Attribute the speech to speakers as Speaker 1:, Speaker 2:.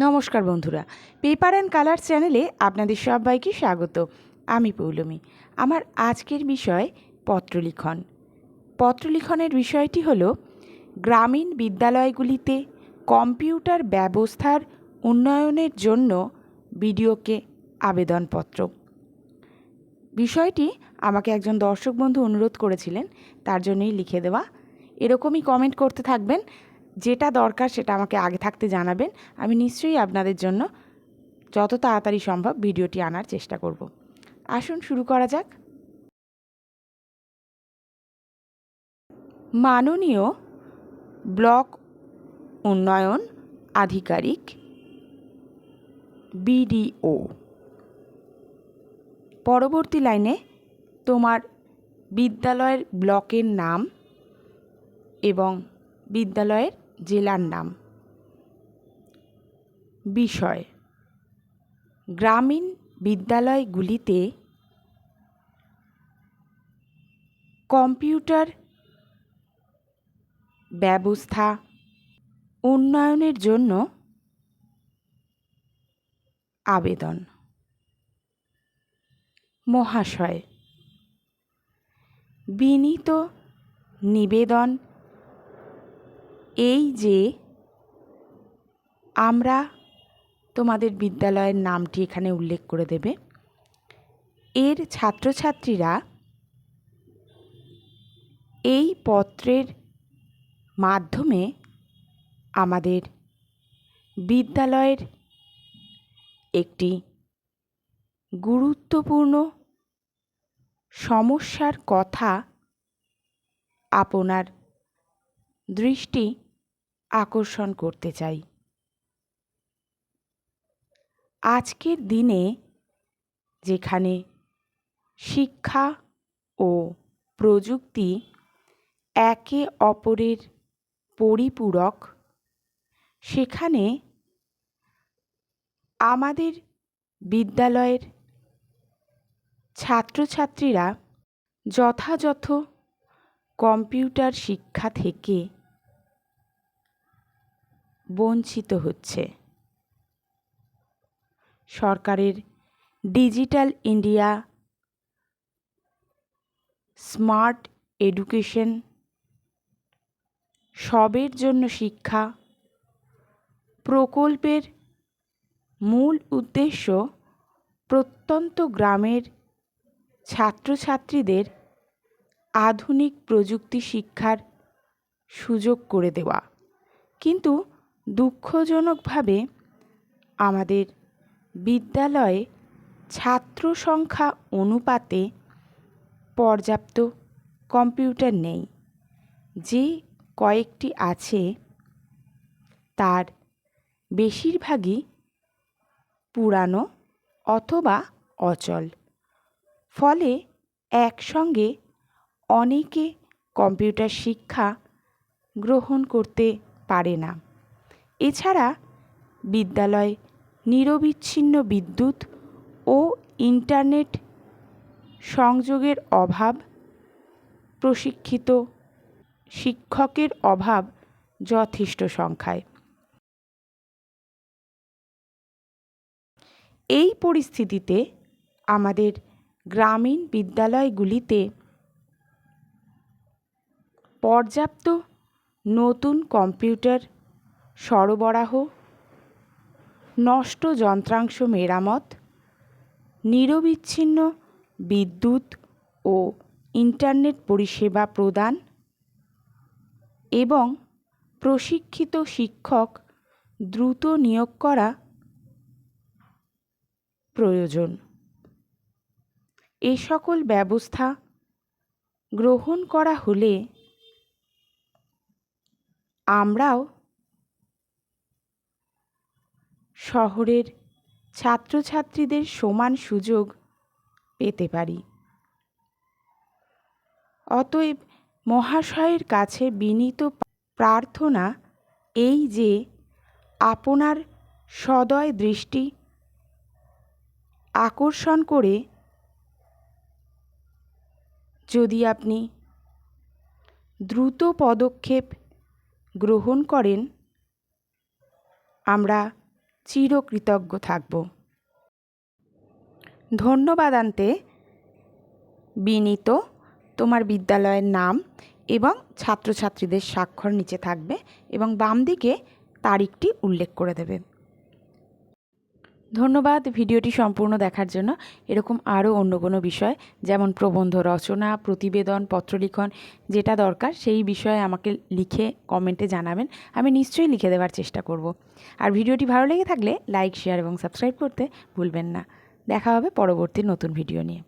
Speaker 1: নমস্কার বন্ধুরা, paper and colour চ্যানেলে আপনাদের সবাইকে স্বাগত। আমি পৌলমী। আমার আজকের বিষয় পত্রলিখন। পত্রলিখনের বিষয়টি হলো, গ্রামীণ বিদ্যালয়গুলিতে কম্পিউটার ব্যবস্থার উন্নয়নের জন্য বিডিওকে আবেদনপত্র। বিষয়টি আমাকে একজন দর্শক বন্ধু অনুরোধ করেছিলেন, তার জন্যই লিখে দেওয়া। এরকমই কমেন্ট করতে থাকবেন যেটা দরকার সেটা আমাকে আগে থাকতে জানাবেন। আমি নিশ্চয়ই আপনাদের জন্য যত তাড়াতাড়ি সম্ভব ভিডিওটি আনার চেষ্টা করব। আসুন শুরু করা যাক। মাননীয় ব্লক উন্নয়ন আধিকারিক, বিডিও। পরবর্তী লাইনে তোমার বিদ্যালয়ের ব্লকের নাম এবং বিদ্যালয়ের জেলার নাম। বিষয় গ্রামীণ বিদ্যালয়গুলিতে কম্পিউটার ব্যবস্থা উন্নয়নের জন্য আবেদন। মহাশয় বিনীত নিবেদন এই যে আমরা তোমাদের বিদ্যালয়ের নামটি এখানে উল্লেখ করে দেবে। এর ছাত্রছাত্রীরা এই পত্রের মাধ্যমে আমাদের বিদ্যালয়ের একটি গুরুত্বপূর্ণ সমস্যার কথা আপনার দৃষ্টি আকর্ষণ করতে চাই। আজকের দিনে যেখানে শিক্ষা ও প্রযুক্তি একে অপরের পরিপূরক, সেখানে আমাদের বিদ্যালয়ের ছাত্রছাত্রীরা যথাযথ কম্পিউটার শিক্ষা থেকে বঞ্চিত হচ্ছে। সরকারের ডিজিটাল ইন্ডিয়া স্মার্ট এডুকেশন সবের জন্য শিক্ষা প্রকল্পের মূল উদ্দেশ্য প্রত্যন্ত গ্রামের ছাত্রছাত্রীদের আধুনিক প্রযুক্তি শিক্ষার সুযোগ করে দেওয়া। কিন্তু দুঃখজনকভাবে আমাদের বিদ্যালয়ে ছাত্র সংখ্যা অনুপাতে পর্যাপ্ত কম্পিউটার নেই। যে কয়েকটি আছে, তার বেশিরভাগই পুরানো অথবা অচল। ফলে একসঙ্গে অনেকে কম্পিউটার শিক্ষা গ্রহণ করতে পারে না। এছাড়া বিদ্যালয়, নিরবিচ্ছিন্ন বিদ্যুৎ ও ইন্টারনেট সংযোগের অভাব, প্রশিক্ষিত শিক্ষকের অভাব যথেষ্ট সংখ্যায়। এই পরিস্থিতিতে আমাদের গ্রামীণ বিদ্যালয়গুলিতে পর্যাপ্ত নতুন কম্পিউটার সরবরাহ, নষ্ট যন্ত্রাংশ মেরামত, নিরবিচ্ছিন্ন বিদ্যুৎ ও ইন্টারনেট পরিষেবা প্রদান এবং প্রশিক্ষিত শিক্ষক দ্রুত নিয়োগ করা প্রয়োজন। এ সকল ব্যবস্থা গ্রহণ করা হলে আমরাও শহরের ছাত্রছাত্রীদের সমান সুযোগ পেতে পারি। অতএব মহাশয়ের কাছে বিনীত প্রার্থনা এই যে আপনার সদয় দৃষ্টি আকর্ষণ করে যদি আপনি দ্রুত পদক্ষেপ গ্রহণ করেন, আমরা চিরকৃতজ্ঞ থাকব। ধন্যবাদ, আনতে। বিনীত, তোমার বিদ্যালয়ের নাম এবং ছাত্রছাত্রীদের স্বাক্ষর নিচে থাকবে এবং বাম দিকে তারিখটি উল্লেখ করে দেবে। ধন্যবাদ ভিডিওটি সম্পূর্ণ দেখার জন্য। এরকম আরও অন্য কোনো বিষয়, যেমন প্রবন্ধ রচনা, প্রতিবেদন, পত্রলিখন, যেটা দরকার, সেই বিষয়ে আমাকে লিখে কমেন্টে জানাবেন। আমি নিশ্চয়ই লিখে দেওয়ার চেষ্টা করব। আর ভিডিওটি ভালো লেগে থাকলে লাইক, শেয়ার এবং সাবস্ক্রাইব করতে ভুলবেন না। দেখা হবে পরবর্তী নতুন ভিডিও নিয়ে।